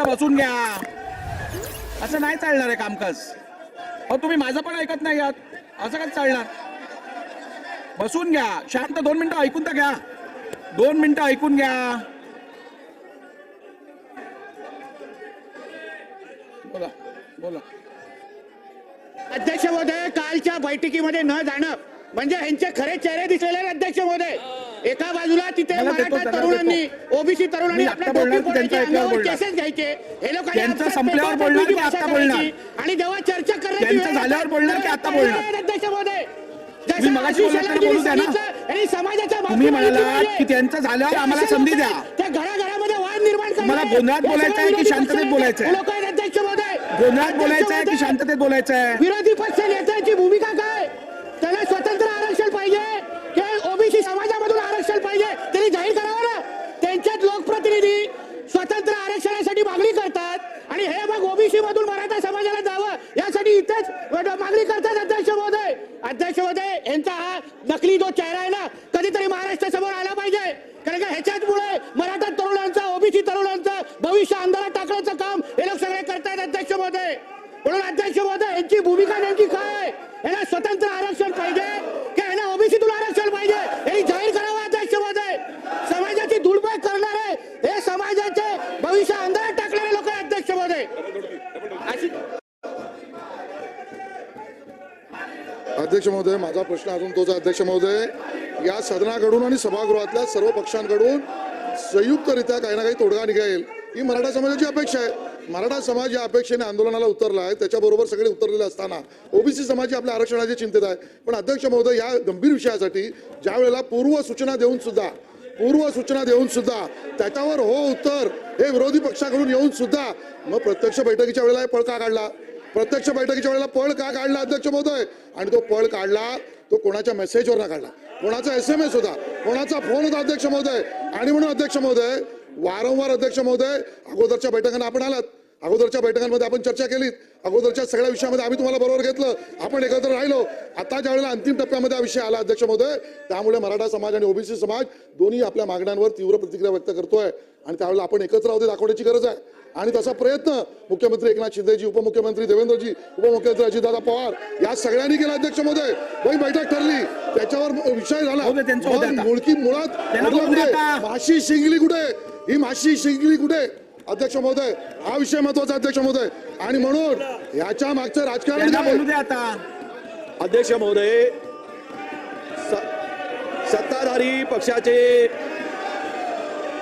मिनिटं बसून घ्या. असं नाही चालणार आहे कामकाज. अहो तुम्ही माझं पण ऐकत नाही आहात. असं काय चालणार? बसून घ्या. शांत दोन मिनिटं ऐकून तर घ्या. दोन मिनिटं ऐकून घ्या. बोला बोला. अध्यक्ष महोदय कालच्या बैठकीमध्ये न जाणं म्हणजे ह्यांचे खरे चेहरे दिसलेले अध्यक्ष महोदय. एका बाजूला तिथे मला मराठा तरुणांनी. ओबीसी तरुणांनी आपल्या टोपी फोडायची, अंगावर. केसेस घ्यायचे हे लोक संपल्यावर बोलणार की बोलणार? आणि जेव्हा चर्चा करण्याची झाल्यावर बोलणार की आत्ता बोलणार? समाजाच्या. की त्यांचं झाल्यावर आम्हाला संधी द्या. त्या घराघरामध्ये वाद निर्माण करणारे, गोंधळात बोलायचं आहे की शांततेत बोलायचं आहे? गोंधळात बोलायचं आहे की शांततेत बोलायचं आहे विरोधी पक्ष नेत्याची भूमिका काय त्याला स्वतंत्र आरक्षण पाहिजे की ओबीसी समाजामधून आरक्षण पाहिजे त्यांनी जाहीर करावं ना त्यांच्यात लोकप्रतिनिधी स्वतंत्र आरक्षणासाठी मागणी करतात आणि हे मग ओबीसी मधून मराठा समाजाला जावं यासाठी इथेच मागणी करतात अध्यक्ष महोदय. अध्यक्ष महोदय यांचा हा नकली जो चेहरा आहे ना कधीतरी महाराष्ट्रासमोर आला पाहिजे. कारण का ह्याच्याचमुळे मराठा तरुणांचं ओबीसी तरुणांचं भविष्य अंधारात टाकण्याचं काम हे लोक सगळे करतायत अध्यक्ष महोदय. म्हणून अध्यक्ष महोदय यांची भूमिका नेमकी काय यांना स्वतंत्र आरक्षण पाहिजे की यांना ओबीसीतून आरक्षण पाहिजे यांनी जाहीर करावं अध्यक्ष महोदय समाजाची धुळबाग करणारे हे समाजाचे भविष्य अंधारात टाकणारे लोक आहेत अध्यक्ष महोदय अशी अध्यक्ष महोदय माझा प्रश्न अजून तोच अध्यक्ष महोदय. या सदनाकडून आणि सभागृहातल्या सर्व पक्षांकडून संयुक्तरित्या काही ना काही तोडगा निघेल ही मराठा समाजाची अपेक्षा आहे. मराठा समाज या अपेक्षेने आंदोलनाला उतरला आहे. त्याच्याबरोबर सगळे उतरलेले असताना ओबीसी समाज आपल्या आरक्षणाच्या चिंतेत आहे. पण अध्यक्ष महोदय या गंभीर विषयासाठी ज्या वेळेला पूर्व सूचना देऊन सुद्धा पूर्व सूचना देऊन सुद्धा त्याच्यावर हो उत्तर हे विरोधी पक्षाकडून येऊन सुद्धा मग प्रत्यक्ष बैठकीच्या वेळेला हे काढला. प्रत्यक्ष बैठकीच्या वेळेला पळ का काढला अध्यक्ष महोदय? आणि तो पळ काढला तो कोणाच्या मेसेजवर ना काढला? कोणाचा एस एम एस होता? कोणाचा फोन होता अध्यक्ष महोदय? आणि म्हणून अध्यक्ष महोदय वारंवार अध्यक्ष महोदय अगोदरच्या बैठकांना आपण आलात. अगोदरच्या बैठकांमध्ये आपण चर्चा केलीत. अगोदरच्या सगळ्या विषयामध्ये आम्ही तुम्हाला बरोबर घेतलं. आपण एकत्र राहिलो. आता ज्या वेळेला अंतिम टप्प्यामध्ये हा विषय आला अध्यक्ष महोदय त्यामुळे मराठा समाज आणि ओबीसी समाज दोन्ही आपल्या मागण्यांवर तीव्र प्रतिक्रिया व्यक्त करतोय. आणि त्यावेळेला आपण एकत्र आहोत दाखवण्याची गरज आहे. आणि तसा प्रयत्न मुख्यमंत्री एकनाथ शिंदेजी उपमुख्यमंत्री देवेंद्रजी उपमुख्यमंत्री अजितदादा पवार या सगळ्यांनी केला अध्यक्ष महोदय. ही बैठक ठरली. त्याच्यावर विषय झाला. मुळकी मुळात. माशी शिंगली कुठे? ही माशी शिंगली कुठे? अध्यक्ष महोदय हा विषय महत्त्वाचा अध्यक्ष महोदय. आणि म्हणून याच्या मागचं राजकारण अध्यक्ष महोदय सत्ताधारी पक्षाचे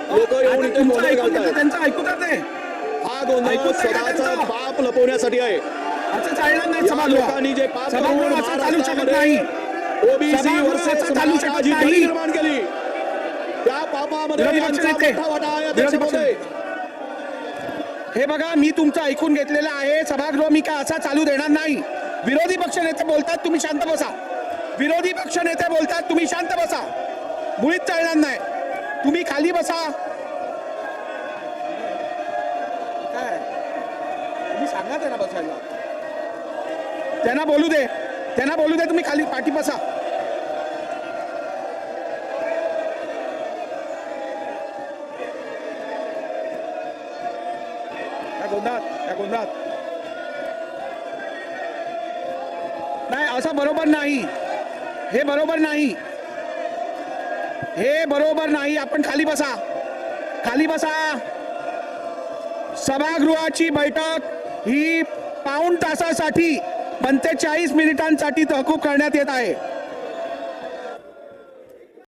लोक घालतात त्यांचं ऐकू तर ते? हा स्वतःचा. पाप लपवण्यासाठी आहे. असं चालणार नाही या सभागृह लोकांनी जे पाप सभागृह लपवून असं चालू शकत नाही. महाराष्ट्रामध्ये ओबीसी सभागृह असं चालू शकत वर्सेस नाही. निर्माण केली. त्या पापामध्ये हे बघा मी तुमचं ऐकून घेतलेलं आहे. सभागृह मी काय असा चालू देणार नाही. विरोधी पक्ष नेते बोलतात तुम्ही शांत बसा. विरोधी पक्ष नेते बोलतात तुम्ही शांत बसा. मुळीच चालणार नाही. तुम्ही खाली बसा. सांगा त्यांना बसायला. त्यांना बोलू दे. त्यांना बोलू दे तुम्ही खाली पाठी बसा. गोंधळात त्या गोंधळात. नाही असं बरोबर नाही. हे बरोबर नाही. हे बरोबर नाही. आपण खाली बसा. खाली बसा. सभागृहाची बैठक ही पाऊण तासासाठी पंचेचाळीस मिनिटांसाठी तहकूब करण्यात येत आहे.